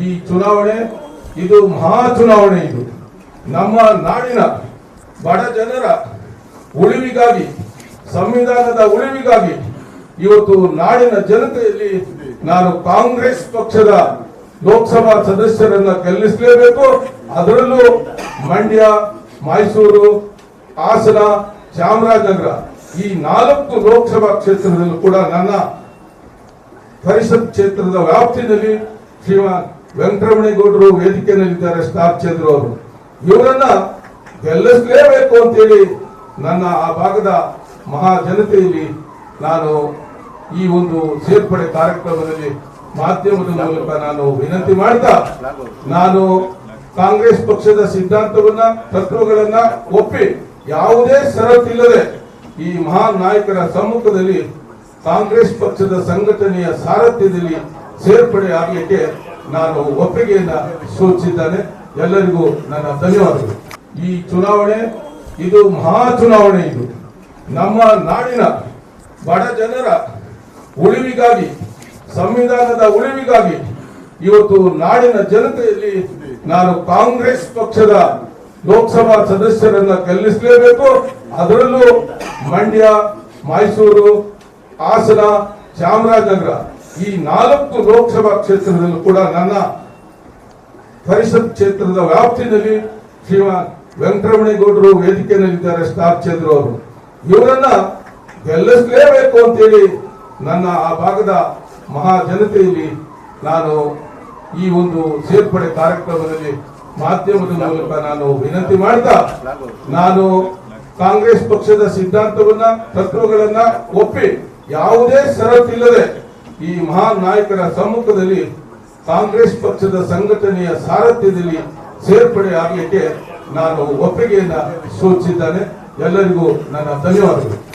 ಈ ಚುನಾವಣೆ, ಇದು ಮಹಾ ಚುನಾವಣೆ ಇದು. ನಮ್ಮ ನಾಡಿನ ಬಡ ಜನರ ಉಳಿವಿಗಾಗಿ, ಸಂವಿಧಾನದ ಉಳಿವಿಗಾಗಿ ಇವತ್ತು ನಾಡಿನ ಜನತೆಯಲ್ಲಿ ನಾನು ಕಾಂಗ್ರೆಸ್ ಪಕ್ಷದ ಲೋಕಸಭಾ ಸದಸ್ಯರನ್ನ ಗೆಲ್ಲಿಸಲೇಬೇಕು. ಅದರಲ್ಲೂ ಮಂಡ್ಯ, ಮೈಸೂರು, ಹಾಸನ, ಚಾಮರಾಜನಗರ ಈ ನಾಲ್ಕು ಲೋಕಸಭಾ ಕ್ಷೇತ್ರದಲ್ಲೂ ಕೂಡ ನನ್ನ ಪರಿಷತ್ ಕ್ಷೇತ್ರದ ವ್ಯಾಪ್ತಿಯಲ್ಲಿ ಶ್ರೀಮಾನ್ ವೆಂಕಟರಮಣೇಗೌಡರು ವೇದಿಕೆಯಲ್ಲಿದ್ದಾರೆ ಸ್ಟಾರ್ ಚಂದ್ರ ಅವರು. ಇವರನ್ನ ಗೆಲ್ಲಿಸಲೇಬೇಕು ಅಂತೇಳಿ ನನ್ನ ಆ ಭಾಗದ ಮಹಾ ಜನತೆಯಲ್ಲಿ ನಾನು ಈ ಒಂದು ಸೇರ್ಪಡೆ ಕಾರ್ಯಕ್ರಮದಲ್ಲಿ ಮಾಧ್ಯಮದ ಮೂಲಕ ನಾನು ವಿನಂತಿ ಮಾಡ್ತಾ, ನಾನು ಕಾಂಗ್ರೆಸ್ ಪಕ್ಷದ ಸಿದ್ಧಾಂತವನ್ನ, ತತ್ವಗಳನ್ನ ಒಪ್ಪಿ ಯಾವುದೇ ಷರತ್ತಿಲ್ಲದೆ ಈ ಮಹಾನ್ ನಾಯಕರ ಸಮ್ಮುಖದಲ್ಲಿ ಕಾಂಗ್ರೆಸ್ ಪಕ್ಷದ ಸಂಘಟನೆಯ ಸಾರಥ್ಯದಲ್ಲಿ ಸೇರ್ಪಡೆ ಆಗಲಿಕ್ಕೆ ನಾನು ಒಪ್ಪಿಗೆಯನ್ನ ಸೂಚಿಸಿದ್ದೇನೆ. ಎಲ್ಲರಿಗೂ ನನ್ನ ಧನ್ಯವಾದಗಳು. ಈ ಚುನಾವಣೆ, ಇದು ಮಹಾ ಚುನಾವಣೆ ಇದು. ನಮ್ಮ ನಾಡಿನ ಬಡ ಜನರ ಉಳಿವಿಗಾಗಿ, ಸಂವಿಧಾನದ ಉಳಿವಿಗಾಗಿ ಇವತ್ತು ನಾಡಿನ ಜನತೆಯಲ್ಲಿ ನಾನು ಕಾಂಗ್ರೆಸ್ ಪಕ್ಷದ ಲೋಕಸಭಾ ಸದಸ್ಯರನ್ನ ಗೆಲ್ಲಿಸಲೇಬೇಕು. ಅದರಲ್ಲೂ ಮಂಡ್ಯ, ಮೈಸೂರು, ಹಾಸನ, ಚಾಮರಾಜನಗರ ಈ ನಾಲ್ಕು ಲೋಕಸಭಾ ಕ್ಷೇತ್ರದಲ್ಲೂ ಕೂಡ ನನ್ನ ಪರಿಷತ್ ಕ್ಷೇತ್ರದ ವ್ಯಾಪ್ತಿಯಲ್ಲಿ ಶ್ರೀಮಾನ್ ವೆಂಕಟರಮಣೇಗೌಡರು ವೇದಿಕೆಯಲ್ಲಿದ್ದಾರೆ ಸ್ಟಾರ್ ಚಂದ್ರ ಅವರು. ಇವರನ್ನ ಗೆಲ್ಲಿಸಲೇಬೇಕು ಅಂತೇಳಿ ನನ್ನ ಆ ಭಾಗದ ಮಹಾ ಜನತೆಯಲ್ಲಿ ನಾನು ಈ ಒಂದು ಸೇರ್ಪಡೆ ಕಾರ್ಯಕ್ರಮದಲ್ಲಿ ಮಾಧ್ಯಮದ ಮೂಲಕ ನಾನು ವಿನಂತಿ ಮಾಡ್ತಾ, ನಾನು ಕಾಂಗ್ರೆಸ್ ಪಕ್ಷದ ಸಿದ್ಧಾಂತವನ್ನ, ತತ್ವಗಳನ್ನ ಒಪ್ಪಿ ಯಾವುದೇ ಷರತ್ತಿಲ್ಲದೆ ಈ ಮಹಾನ್ ನಾಯಕರ ಸಮ್ಮುಖದಲ್ಲಿ ಕಾಂಗ್ರೆಸ್ ಪಕ್ಷದ ಸಂಘಟನೆಯ ಸಾರಥ್ಯದಲ್ಲಿ ಸೇರ್ಪಡೆ ಆಗಲಿಕ್ಕೆ ನಾನು ಒಪ್ಪಿಗೆಯನ್ನ ಸೂಚಿಸಿದ್ದೇನೆ. ಎಲ್ಲರಿಗೂ ನನ್ನ ಧನ್ಯವಾದಗಳು.